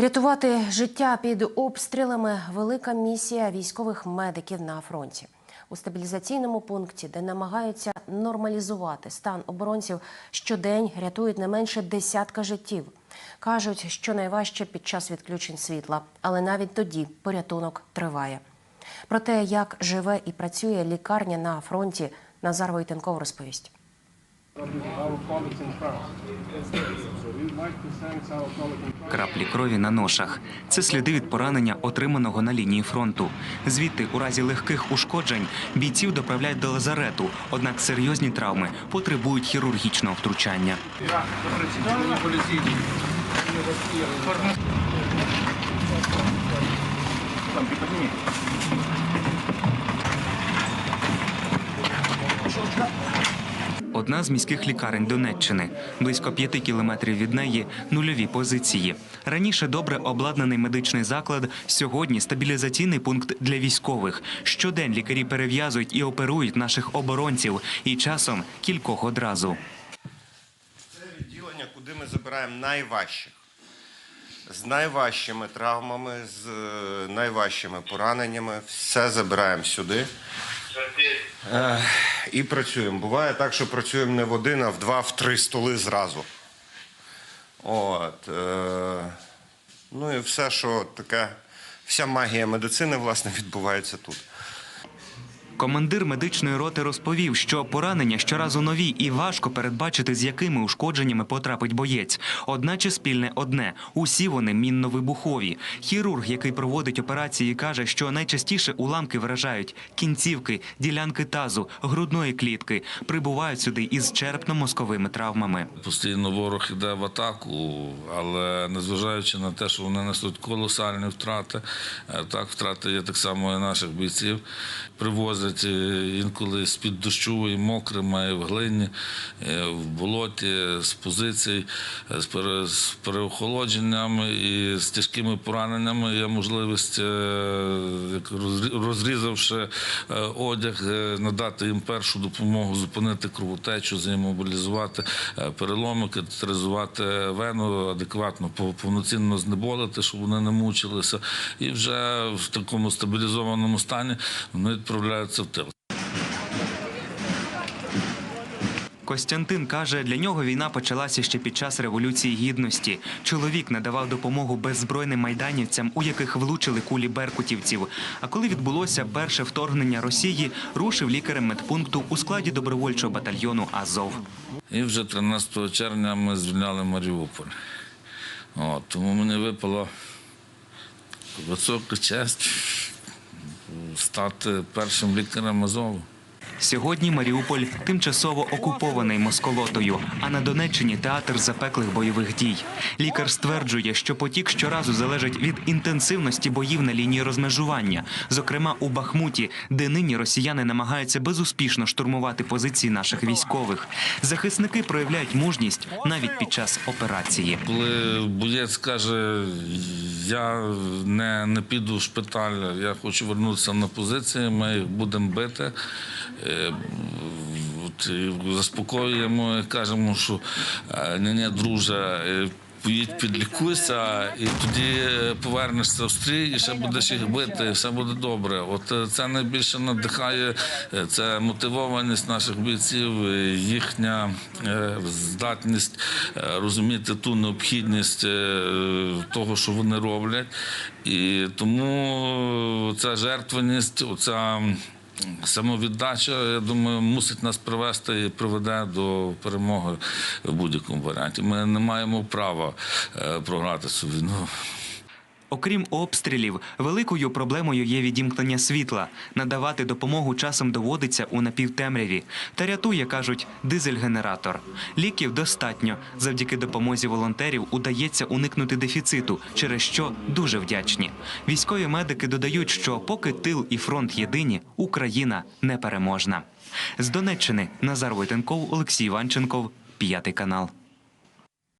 Рятувати життя під обстрілами велика місія військових медиків на фронті. У стабілізаційному пункті, де намагаються нормалізувати стан оборонців, щодень рятують не менше десятка життів. Кажуть, що найважче під час відключень світла, але навіть тоді порятунок триває. Про те, як живе і працює лікарня на фронті, Назар Войтенков розповість. Краплі крові на ношах це сліди від поранення, отриманого на лінії фронту. Звідти, у разі легких ушкоджень, бійців доправляють до лазарету, однак серйозні травми потребують хірургічного втручання. Одна з міських лікарень Донеччини. Близько п'яти кілометрів від неї нульові позиції. Раніше добре обладнаний медичний заклад, сьогодні стабілізаційний пункт для військових. Щодень лікарі перев'язують і оперують наших оборонців, і часом кількох одразу. Це відділення, куди ми забираємо найважчих. З найважчими травмами, з е, найважчими пораненнями. Все забираємо сюди. І працюємо. Буває так, що працюємо не в один, а в два, в три столи зразу. От. е, Ну і все, що таке, вся магія медицини, власне, відбувається тут. Командир медичної роти розповів, що поранення щоразу нові і важко передбачити, з якими ушкодженнями потрапить боєць. Одначе спільне одне усі вони мінно-вибухові. Хірург, який проводить операції, каже, що найчастіше уламки вражають кінцівки, ділянки тазу, грудної клітки, прибувають сюди із черепно-мозковими травмами. Постійно ворог йде в атаку, але незважаючи на те, що вони несуть колосальні втрати, е, так втрати є так само і наших бійців. Привозять е, інколи з-під дощу і мокрими, і в глині, е, в болоті, з позицій, е, з пере- переохолодженнями і з тяжкими пораненнями. Є можливість, розрізавши одяг, надати їм першу допомогу, зупинити кровотечу, заімобілізувати е, переломи, катетеризувати вену, адекватно повноцінно знеболити, щоб вони не мучилися. І вже в такому стабілізованому стані вони відправляються в. Костянтин каже, для нього війна почалася ще під час революції гідності. Чоловік надавав допомогу беззбройним майданівцям, у яких влучили кулі беркутівців. А коли відбулося перше вторгнення Росії, рушив лікарем медпункту у складі добровольчого батальйону Азов. І вже 13 червня ми звільняли Маріуполь. От, тому мені випала висока честь стати першим лікарем Азову. Сьогодні Маріуполь тимчасово окупований москолотою, а на Донеччині театр запеклих бойових дій. Лікар стверджує, що потік щоразу залежить від інтенсивності боїв на лінії розмежування, зокрема у Бахмуті, де нині росіяни намагаються безуспішно штурмувати позиції наших військових. Захисники проявляють мужність навіть під час операції. Коли боєць каже, я не, не піду в шпиталь, я хочу повернутися на позиції, ми будемо бити. Е, от, заспокоюємо кажемо, що ні, ні, друже. е, Поїдь підлікуйся, і тоді е, повернешся в стрій, і ще будеш їх бити, і все буде добре. От е, це найбільше надихає, е, це мотивованість наших бійців, е, їхня е, здатність е, розуміти ту необхідність е, того, що вони роблять. І тому ця жертвеність, оця самовіддача, я думаю, мусить нас привести і приведе до перемоги в будь-якому варіанті. Ми не маємо права е, програти цю війну. Окрім обстрілів, великою проблемою є відімкнення світла. Надавати допомогу часом доводиться у напівтемряві. Та рятує, кажуть, дизель-генератор. Ліків достатньо. Завдяки допомозі волонтерів удається уникнути дефіциту, через що дуже вдячні. Військові медики додають, що поки тил і фронт єдині, Україна непереможна. З Донеччини Назар Войтенков, Олексій Іванченков, п'ятий канал.